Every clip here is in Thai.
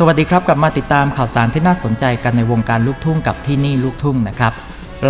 สวัสดีครับกลับมาติดตามข่าวสารที่น่าสนใจกันในวงการลูกทุ่งกับที่นี่ลูกทุ่งนะครับ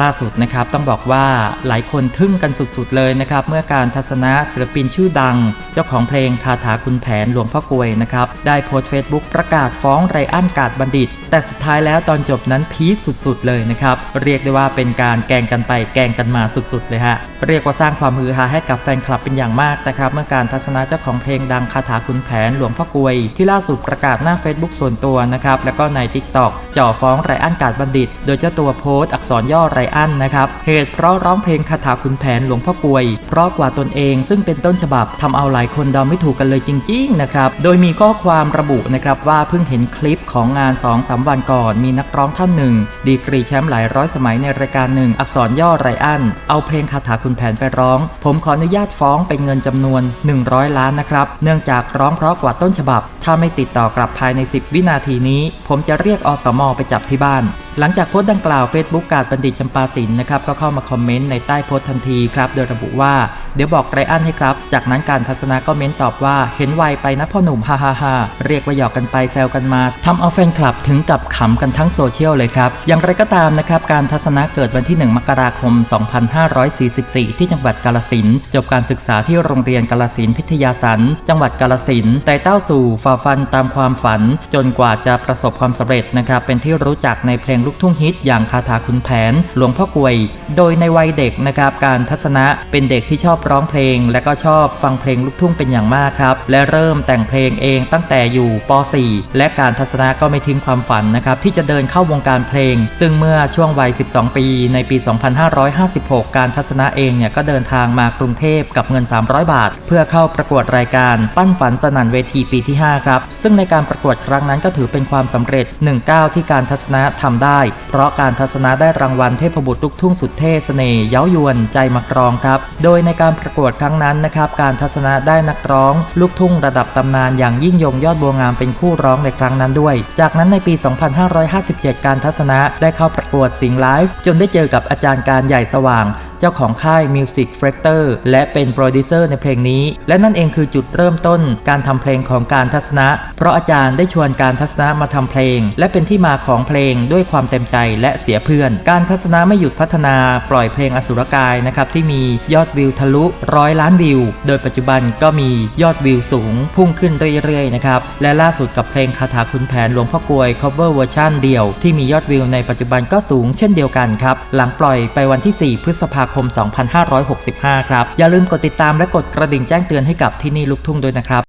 ล่าสุดนะครับต้องบอกว่าหลายคนทึ่งกันสุดๆเลยนะครับ เมื่อการทัศนะศิลปินชื่อดัง เจ้าของเพลงคาถาคุณแผนหลวงพ่อกลวยนะครับ ได้โพสต์เฟซบุ๊กประกาศฟ้องไรอันกาดบัณฑิต แต่สุดท้ายแล้วตอนจบนั้นพีคสุดๆเลยนะครับ เรียกได้ว่าเป็นการแกงกันไปแกงกันมาสุดๆเลยฮะเรียกว่าสร้างความฮือฮาให้กับแฟนคลับเป็นอย่างมากนะครับ เมื่อการทัศนะเจ้าของเพลงดังคาถาคุณแผนหลวงพ่อกลวย ที่ล่าสุดประกาศหน้า Facebook ส่วนตัวนะครับ แล้วก็ใน TikTok จ่อฟ้องไรอันกาดบัณฑิต โดยเจ้าตัวโพสต์อักษรย่อไรอันนะครับ เหตุเพราะร้องเพลงคาถาคุณแผนหลวงพ่อกลวย เพราะกว่าตนเอง ซึ่งเป็นต้นฉบับทำเอาหลายคนเดาไม่ถูกกันเลยจริงๆนะครับโดยมีข้อความระบุนะครับว่าเพิ่งเห็นคลิปของงาน2-3วันก่อนมีนักร้องท่านหนึ่งดีกรีแชมป์หลายร้อยสมัยในรายการหนึ่งอักษรย่อไรอันเอาเพลงคาถาคุณแผนไปร้อง ผมขออนุญาตฟ้องเป็นเงินจำนวน 100 ล้านนะครับ เนื่องจากร้องเพราะกว่าต้นฉบับ ถ้าไม่ติดต่อกลับภายใน 10 วินาทีนี้ ผมจะเรียกอสมไปจับที่บ้าน หลังจากโพสต์ดังกล่าว Facebook การบัณฑิตจำปาสินนะครับก็เข้ามาคอมเมนต์ในใต้โพสต์ทันทีครับโดยระบุว่าเดี๋ยวบอกไรอันให้ครับ จากนั้นการทัศนะก็เม้นตอบว่าเห็นไวไปนะพ่อหนุ่มฮ่าฮ่าฮ่าเรียกว่าหยอกกันไปแซวกันมาทำเอาแฟนคลับถึงกับขำกันทั้งโซเชียลเลยครับ อย่างไรก็ตามนะครับการทัศนะเกิดวันที่ 1 มกราคม 2544 ที่จังหวัดกาลสินจบการศึกษาที่โรงเรียนกาลสินพิทยาสันจังหวัดกาลสินแต่เต้าสู่ฝ่าฟันตามความฝัน จนกว่าจะประสบความสำเร็จนะครับเป็นที่รู้จักในเพลงลูกทุ่งฮิต อย่างคาถาคุณแผน หลวงพ่อกวย โดยในวัยเด็กนะครับการทัศนะเป็นเด็กที่ชอบร้องเพลง และก็ชอบฟังเพลงลูกทุ่งเป็นอย่างมากครับ และเริ่มแต่งเพลงเองตั้งแต่อยู่ป .4 และการทัศนะก็ไม่ทิ้งความฝันนะครับที่จะเดินเข้าวงการเพลง ซึ่งเมื่อช่วงวัย 12 ปี ในปี 2556 การทัศนะเองเนี่ยก็เดินทางมากรุงเทพกับเงิน 300 บาท เพื่อเข้าประกวดรายการปั้นฝันสนั่นเวทีปีที่ 5 ครับ ซึ่งในการประกวดครั้งนั้นก็ถือเป็นความสำเร็จ1ก้าวที่การทัศนะทำได้เพราะการทัศนะได้รางวัลเทพบุตรลูกทุ่งสุดเท่เสน่ห์เย้ายวนใจมักรองครับ โดยในการประกวดครั้งนั้นนะครับ การทัศนะได้นักร้อง ลูกทุ่งระดับตำนานอย่างยิ่งยงยอดบัวงามเป็นคู่ร้องในครั้งนั้นด้วย จากนั้นในปี 2557 การทัศนะได้เข้าประกวดสิงห์ไลฟ์จนได้เจอกับอาจารย์การใหญ่สว่างเจ้าของค่าย Music f r a c t o r และเป็นโปรดิวเซอร์ในเพลงนี้ และนั่นเองคือจุดเริ่มต้นการทำเพลงของการทัศนะ เพราะอาจารย์ได้ชวนการทัศนะมาทำเพลง และเป็นที่มาของเพลงด้วยความเต็มใจและเสียเพื่อน การทัศนะไม่หยุดพัฒนาปล่อยเพลงอสุรกายนะครับที่มียอดวิวทะลุร้อยล้านวิว โดยปัจจุบันก็มียอดวิวสูงพุ่งขึ้นเรื่อยๆนะครับและล่าสุดกับเพลงคาถาคุณแผนหลวงพ่อกลวย cover เวอร์ชันเดี่ยว ที่มียอดวิวในปัจจุบันก็สูงเช่นเดียวกันครับหลังปล่อยไปวันที่ 4 พฤษภาคม 2565 ครับ อย่าลืมกดติดตามและกดกระดิ่งแจ้งเตือนให้กับที่นี่ลูกทุ่งด้วยนะครับ